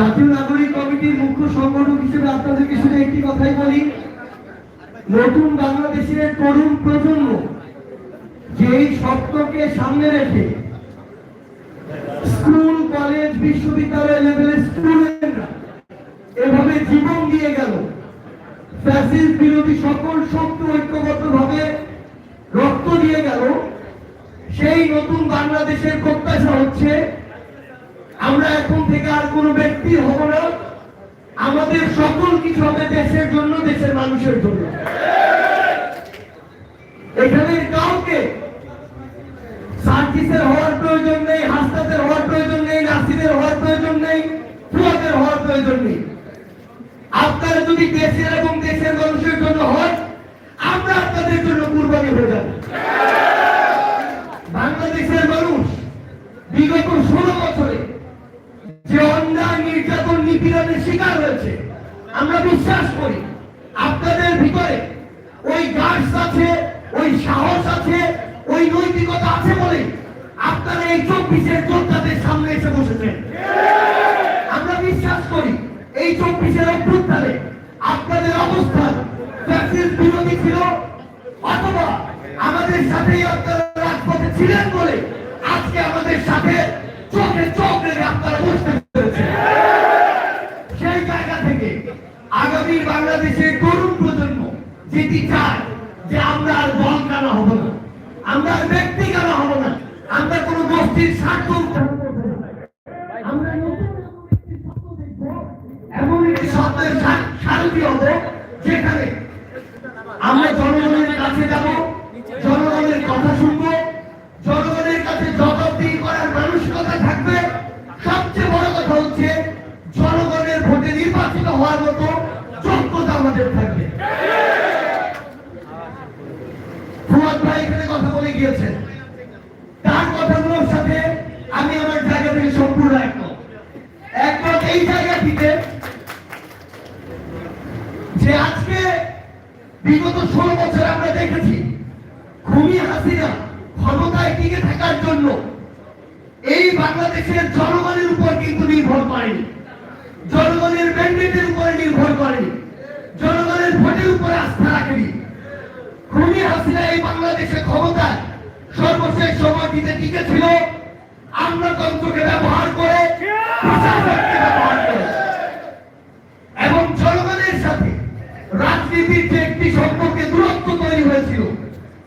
জাতীয় নাগরিক কমিটির মুখ্য সংগঠক হিসেবে আপনাদেরকে শুধু একটি কথাই বলি, নতুন বাংলাদেশের তরুণ প্রজন্ম যেই সত্যকে সামনে রেখে স্কুল, কলেজ, বিশ্ববিদ্যালয় লেভেলের স্টুডেন্টরা এভাবে জীবন দিয়ে গেল। ফ্যাসিস্ট বিরোধী সকল শক্তি ঐক্যবদ্ধভাবে রক্ত দিয়ে গেল। সেই নতুন বাংলাদেশের প্রত্যাশা হচ্ছে আমরা এখন থেকে আর কোনো ব্যক্তি হব না। আমাদের সকল কিছু হবে দেশের জন্য, দেশের মানুষের জন্য। এখানে কাউকে সার্জিসের হওয়ার প্রয়োজন নেই হাসনাতের হওয়ার প্রয়োজন নেই, নাসিদের হওয়ার প্রয়োজন নেই, ফুয়াদের হওয়ার প্রয়োজন নেই। আপনারা যদি দেশের এবং দেশের মানুষের জন্য হন আমরা আপনাদের জন্য কুরবানি হয়ে যাব। বাংলাদেশের মানুষ বিগত ষোলো অন্যায় নির্যাতন নিপীড়নের শিকার হয়েছে, আমরা বিশ্বাস করি আপনাদের ভিতরে ওই গার্ডস আছে, ওই সাহস আছে, ওই নৈতিকতা আছে বলে আপনারা এই চব্বিশের যোদ্ধাদের সামনে এসে বসেছেন। আমরা বিশ্বাস করি এই চব্বিশের অভ্যুত্থানে আপনাদের অবস্থান বিরোধী ছিল, অথবা আমাদের সাথেই আপনারা রাজপথে ছিলেন বলে আজকে আমাদের সাথে চোখে চোখ রেখে আপনারা বসতে পেরেছেন সেই জায়গা থেকে আগামী বাংলাদেশের তরুণ প্রজন্ম যেটি চায় যে আমরা আর দল কানা হব না, আমরা আর ব্যক্তি কানা হব না, আমরা কোনো গোষ্ঠীর স্বার্থ উত্থাপন আমরা এমন একটি যেখানে আমরা জনগণের কাছে যাব, জনগণের কথা শুনব যোগ্যতা থাকবে। ফুয়াদ ভাই এখানে কথা বলে গিয়েছেন। তার কথাগুলোর সাথে আমি আমার জায়গা থেকে সম্পূর্ণ একমত। একমত এই জায়গাটিতে যে আজকে বিগত ষোলো বছর আমরা দেখেছি খুবই হাসিনা ক্ষমতায় টিকে থাকার জন্য এই বাংলাদেশের জনগণের উপর কিন্তু নির্ভর করেনি। জনগণের ম্যান্ডেটের উপরে নির্ভর করেনি। জনগণের ভোটের উপরে আস্থা রাখেনি। খুবই হাসিনা এই বাংলাদেশে ক্ষমতায় সর্বশেষ সময়টিতে টিকে ছিল আমলাতন্ত্রকে ব্যবহার করে এবং জনগণের সাথে রাজনীতির যে একটি সম্পর্কে দূরত্ব তৈরি হয়েছিল,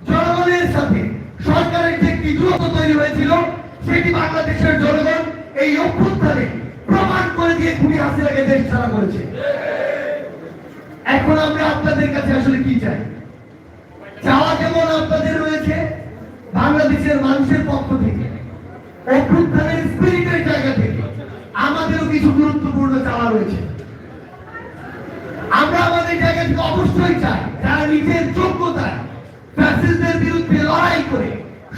জনগণের সাথে সরকারের যে একটি দূরত্ব তৈরি হয়েছিল, সেটি বাংলাদেশের জনগণ এই অভ্যুত্থানে প্রমাণ করে দিয়ে খুবই হাসিনাকে দেশ ছাড়া করেছে। এখন আমরা আপনাদের কাছে আসলে কি চাই? চাওয়া যেমন আপনাদের রয়েছে? বাংলাদেশের মানুষের পক্ষ থেকে, অভ্যুত্থানের স্পিরিটের জায়গা থেকে আমাদেরও কিছু গুরুত্বপূর্ণ চাওয়া রয়েছে। আমরা আমাদের জায়গা থেকে অবশ্যই চাই, যারা নিজের যোগ্যতায় ফ্যাসিস্টদের বিরুদ্ধে লড়াই করে,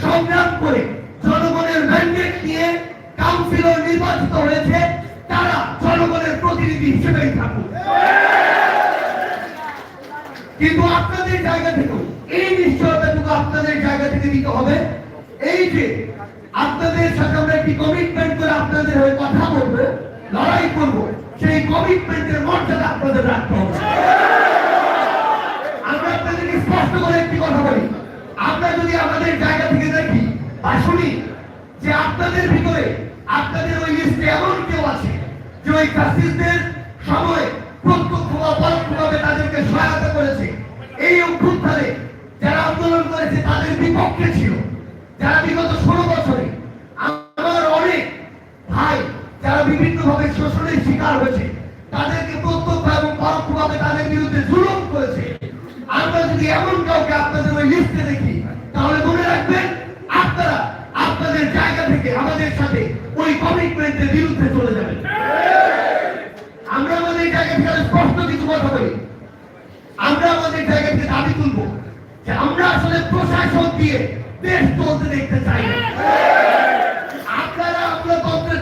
সংগ্রাম করে, জনগণের ম্যান্ডেট নিয়ে কাউন্সিলর নির্বাচিত হয়েছে, তারা জনগণের প্রতিনিধি হিসেবেই থাকুক। কিন্তু আপনাদের জায়গা থেকেও এই নিশ্চয়তাটুকু আপনাদের জায়গা থেকে দিতে হবে। এই যে আপনাদের সাথে আমরা একটি কমিটমেন্ট করে আপনাদের হয়ে কথা বলব, লড়াই করব, সেই কমিটমেন্টের মর্যাদা আপনাদের রাখতে হবে। আমরা আপনাদেরকে স্পষ্ট করে একটি কথা বলি। আমরা যদি আমাদের জায়গা থেকে দেখি বা শুনি যে আপনাদের ভিতরে, আপনাদের ওই লিস্টে এমন কেউ আছে যে ওই ফ্যাসিস্টদের বিপক্ষে ছিল। যারা বিগত ষোলো বছরে আমার অনেক ভাই যারা বিভিন্ন ভাবে শোষণের শিকার হয়েছে, তাদেরকে প্রত্যক্ষ এবং তাদের বিরুদ্ধে জুলুম করেছে। আমরা যদি এমন কাউকে আপনাদের ওই লিস্টে দেখি, তাহলে মনে রাখবেন আপনারা আপনাদের জায়গা থেকে আমাদের সাথে ওই কমিটমেন্টের বিরুদ্ধে চলে যাবেন। আমরা আমাদের জায়গা থেকে স্পষ্ট কিছু কথা বলি। আমরা আমাদের জায়গা থেকে দাবি তুলবো। আসলে প্রশাসন দিয়ে দেশ চলতে দেখতে চাই। আপনারা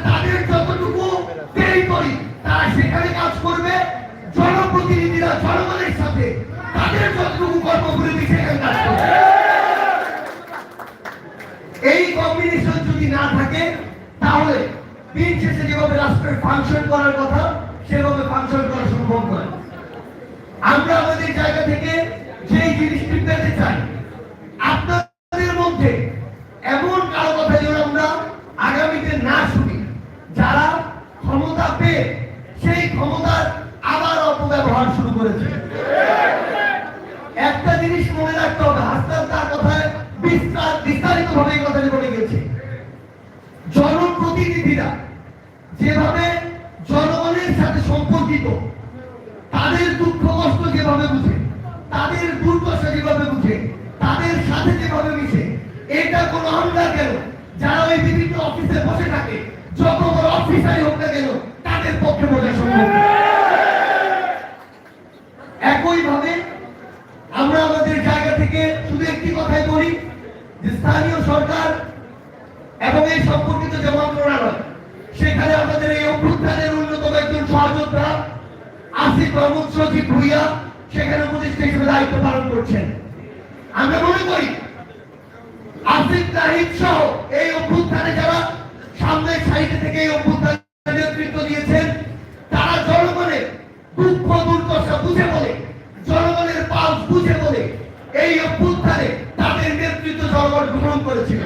তাদের যতটুকু টেরিটরি তারা সেখানে কাজ করবে। জনপ্রতিনিধিরা জনগণের সাথে তাদের যতটুকু সেখানে কাজ করবে। এই কম্বিনেশন যদি না থাকে, তাহলে দিন শেষে যেভাবে রাষ্ট্রের ফাংশন করার কথা, সেভাবে ফাংশন করা সম্ভব নয়। আমরা আমাদের জায়গা থেকে যেই জিনিসটি পেতে চাই আপনাদের মধ্যে এমন কারও কথা যেন আমরা আগামীতে না শুনি যারা ক্ষমতা পেয়ে সেই ক্ষমতার আবার অপব্যবহার শুরু করেছে একটা জিনিস মনে রাখতে হবে হাসতাল তার কথায় বিস্তার বিস্তারিত ভাবে এই কথাটি বলে গেছে জনপ্রতিনিধিরা যেভাবে জনগণের সাথে সম্পর্কিত, তাদের দুঃখ কষ্ট যেভাবে বুঝে, তাদের দুর্দশা যেভাবে বুঝে, তাদের সাথে যেভাবে মিশে, এটা কোনো আমরা কেন? যারা ওই বিভিন্ন অফিসে বসে থাকে যত বড় অফিসারই হোক না কেন তাদের পক্ষে বোঝা সম্ভব না। একইভাবে আমরা আমাদের জায়গা থেকে শুধু একটি কথাই বলি যে স্থানীয় সরকার এবং এই সম্পর্কিত যে মন্ত্রণালয় সেখানে আমাদের এই অভ্যুত্থানের অন্যতম একজন সহযোদ্ধা আসিফ মাহমুদ সচিব ভুইয়া সেখানে উপদেষ্টা হিসেবে দায়িত্ব পালন করছেন আমরা মনে করি আসিফ জাহিদ সহ এই অভ্যুত্থানে যারা সামনের সাইডে থেকে এই অভ্যুত্থান নেতৃত্ব দিয়েছেন তারা জনগণের দুঃখ দুর্দশা বুঝে বলে, জনগণের পালস বুঝে বলে এই অভ্যুত্থানে তাদের নেতৃত্ব জনগণ গ্রহণ করেছিল।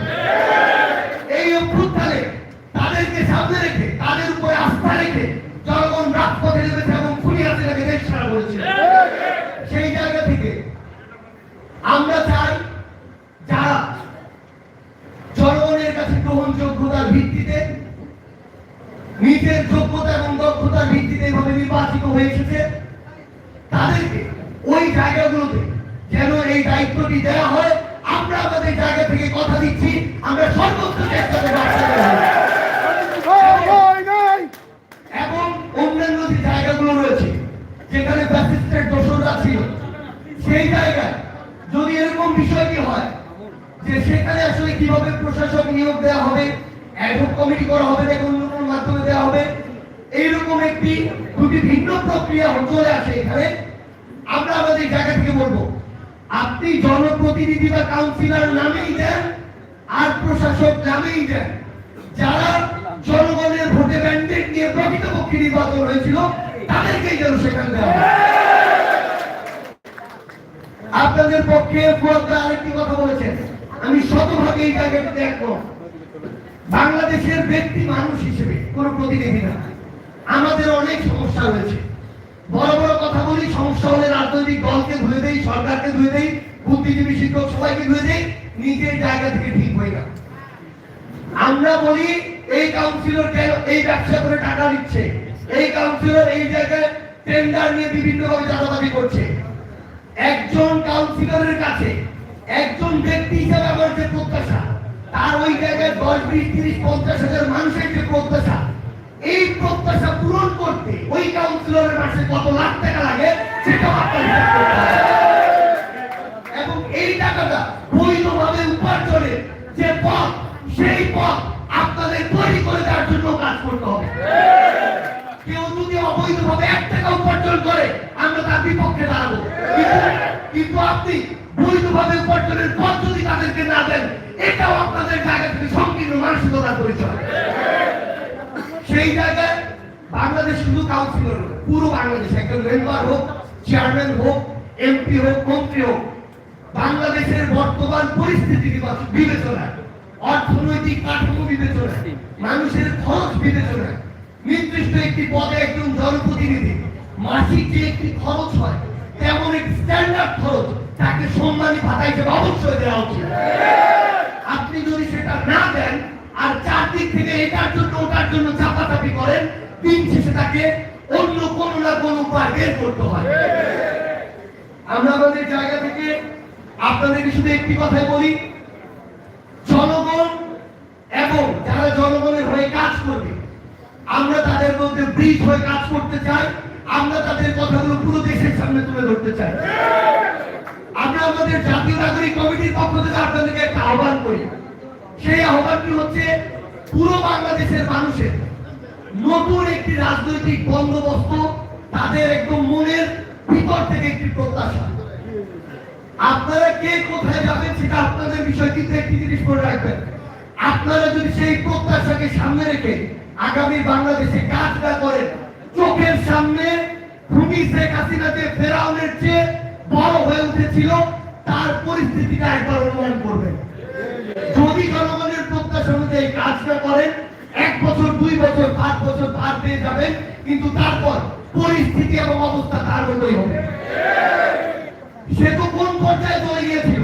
হয় আমরা আমাদের জায়গা থেকে কথা দিচ্ছি, আমরা সর্বোচ্চ চেষ্টা এবং অন্যান্য যে জায়গাগুলো রয়েছে, যেখানে ব্যাসিস্টের দোষরা ছিল, সেই জায়গায় যদি এরকম বিষয়টি হয় যে সেখানে আসলে কীভাবে প্রশাসক নিয়োগ দেওয়া হবে অ্যাডহক কমিটি করা হবে নাকি অন্য মাধ্যমে দেওয়া হবে, এইরকম একটি দুটি ভিন্ন প্রক্রিয়া চলে আসে এখানে, আমরা আমাদের জায়গা থেকে বলব। আপনি জনপ্রতিনিধি বা কাউন্সিলর নামেই দেন, আর প্রশাসক নামেই দেন। যারা জনগণের ভোটে ম্যান্ডেট নিয়ে প্রকৃতপক্ষে নির্বাচন হয়েছিল, তাদেরকেই যেন সেখানে দেওয়া আপনাদের পক্ষে আরেকটি কথা বলেছেন। আমি শতভাগে এই জায়গাটাতে একমত। বাংলাদেশের ব্যক্তি মানুষ হিসেবে কোনো প্রতিনিধি না। আমাদের অনেক সমস্যা রয়েছে। বড় বড় কথা বলি, সমস্যা হলে রাজনৈতিক দলকে ধুয়ে দেই, সরকারকে ধুয়ে দেই, বুদ্ধিজীবী শিক্ষক সবাইকে ধুয়ে দেই, নিজের জায়গা থেকে ঠিক হয়ে না আমরা বলি, এই কাউন্সিলর এই ব্যবসা করে টাকা নিচ্ছে? এই কাউন্সিলর এই জায়গায় টেন্ডার নিয়ে বিভিন্ন ভাবে চাঁদাবাজি করছে। একজন কাউন্সিলরের কাছে, একজন ব্যক্তি হিসেবে আমার যে প্রত্যাশা, তার ওই জায়গায় দশ, বিশ, তিরিশ, পঞ্চাশ হাজার মানুষের যে প্রত্যাশা এই প্রত্যাশা পূরণ করতে ওই কাউন্সিলরের মাসে কত লাখ টাকা লাগে, সেটা আপনার এবং এই টাকাটা বৈধভাবে উপার্জনের যে পথ, সেই পথ আপনাদের তৈরি করে দেওয়ার জন্য কাজ করতে হবে। কেউ যদি অবৈধভাবে এক টাকা উপার্জন করে, আমরা তার বিপক্ষে দাঁড়াবো। কিন্তু- আপনি বৈধভাবে উপার্জনের পথ যদি তাদেরকে না দেন, এটাও আপনাদের জায়গা থেকে সংকীর্ণ মানসিকতার পরিচয় সেই জায়গায় বাংলাদেশ শুধু কাউন্সিলর পুরো বাংলাদেশ, একজন মেম্বার হোক চেয়ারম্যান হোক এমপি হোক, মন্ত্রী হোক, বাংলাদেশের বর্তমান পরিস্থিতি বিবেচ- বিবেচনায়, অর্থনৈতিক কাঠামো বিবেচনায়, মানুষের খরচ বিবেচনায়, নির্দিষ্ট একটি পদে একজন জনপ্রতিনিধি, মাসিক যে একটি খরচ হয়, তেমন একটি স্ট্যান্ডার্ড খরচ, তাকে সম্মানী ভাতা হিসেবে অবশ্যই দেওয়া উচিত। আপনি যদি সেটা না দেন আর চারদিক থেকে এটার জন্য, ওটার জন্য চাপাচাপি করেন, দিন শেষে তাকে অন্য কোনো না কোনো উপায় বের করতে হয়। আমরা আমাদের জায়গা থেকে আপনাদেরকে শুধু একটি কথাই বলি, জনগণ এবং যারা জনগণের হয়ে কাজ করবে, আমরা তাদের মধ্যে ব্রিজ হয়ে কাজ করতে চাই, আমরা তাদের কথাগুলো পুরো দেশের সামনে তুলে ধরতে চাই। আমরা আমাদের জাতীয় নাগরিক কমিটির পক্ষ থেকে আপনাদেরকে একটা আহ্বান করি। সেই আহ্বানটি হচ্ছে পুরো বাংলাদেশের মানুষের। নতুন একটি রাজনৈতিক বন্দোবস্ত তাদের একদম মনের ভিতর থেকে একটি প্রত্যাশা। আপনারা কে কোথায় যাবেন সেটা আপনাদের বিষয় কিন্তু একটি জিনিস করে রাখবেন। আপনারা যদি সেই প্রত্যাশাকে সামনে রেখে আগামী বাংলাদেশে কাজ না করেন, চোখের সামনে খুনি শেখ হাসিনা যে ফেরাউনের চেয়ে বড় হয়ে উঠেছিল, তার পরিস্থিতিটা একবার অনুমান করবেন। যদি জনগণের প্রত্যাশা অনুযায়ী কাজ না করেন, এক বছর, দুই বছর, পাঁচ বছর পার পেয়ে যাবেন, কিন্তু তারপর পরিস্থিতি এবং অবস্থা তার মতোই হবে। সে তো কোন পর্যায়ে চলে গিয়েছিল?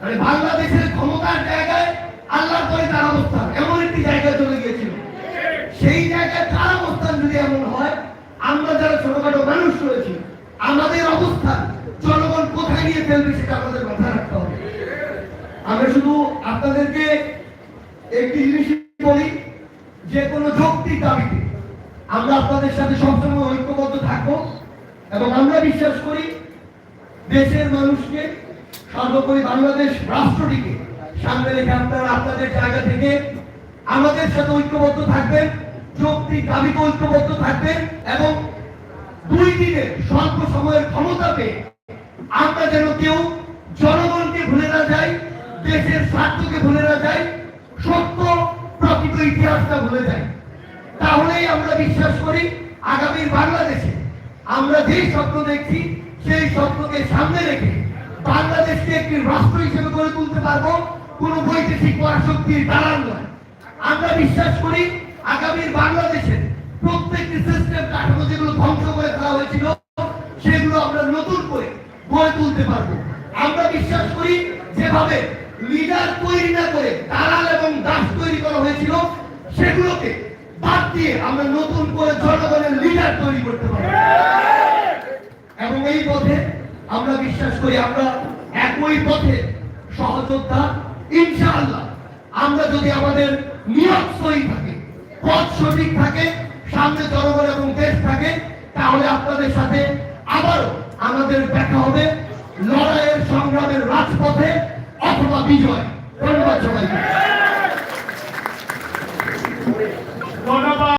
মানে বাংলাদেশের ক্ষমতার জায়গায় আল্লাহর পরে তার অবস্থান এমন একটি জায়গায় চলে গিয়েছিল। সেই জায়গায় তার অবস্থান যদি এমন হয়, আমরা যারা ছোটখাটো মানুষ রয়েছি, আমাদের অবস্থান জনগণ কোথায় নিয়ে ফেলবে সেটা আমাদের মাথায় রাখতে হবে। আমরা শুধু আপনাদেরকে একটি জিনিস বলি, যে কোনো যৌক্তিক দাবিতে আমরা আপনাদের সাথে সবসময় ঐক্যবদ্ধ থাকব এবং আমরা বিশ্বাস করি দেশের মানুষকে, সর্বোপরি বাংলাদেশ রাষ্ট্রটিকে সামনে রেখে আপনারা আপনাদের জায়গা থেকে আমাদের সাথে ঐক্যবদ্ধ থাকবেন যৌক্তিক দাবিতে ঐক্যবদ্ধ থাকবেন এবং দুই দিনের স্বল্প সময়ের ক্ষমতা পেয়ে আমরা যেন কেউ দেশের স্বার্থকে ভুলে না যাই, সত্য, প্রকৃত ইতিহাসটা ভুলে যাই। তাহলেই আমরা বিশ্বাস করি, আগামীর বাংলাদেশে আমরা যেই স্বপ্ন দেখছি, সেই স্বপ্নকে সামনে রেখে বাংলাদেশকে একটি রাষ্ট্র হিসেবে গড়ে তুলতে পারব, কোনো বৈদেশিক পরাশক্তির দালাল নয়। আমরা বিশ্বাস করি, আগামীর বাংলাদেশের প্রত্যেকটি সিস্টেম কাঠামো যেগুলো ধ্বংস করে ফেলা হয়েছিল, সেগুলো আমরা নতুন করে গড়ে তুলতে পারব। আমরা বিশ্বাস করি, যেভাবে লিডার তৈরি না করে, দালাল এবং দাস তৈরি করা হয়েছিল, সেগুলোকে বাদ দিয়ে আমরা নতুন করে জনগণের লিডার তৈরি করতে পারি এবং এই পথে আমরা বিশ্বাস করি আমরা একই পথে সহযোদ্ধা। ইনশাআল্লাহ, আমরা যদি আমাদের নিয়ত সহি থাকে, পথ সঠিক থাকে, সামনে জনগণ এবং দেশ থাকে, তাহলে আপনাদের সাথে আবারও আমাদের দেখা হবে। লড়াইয়ের সংগ্রামের রাজপথে অথবা বিজয় ধন্যবাদ সবাইকে।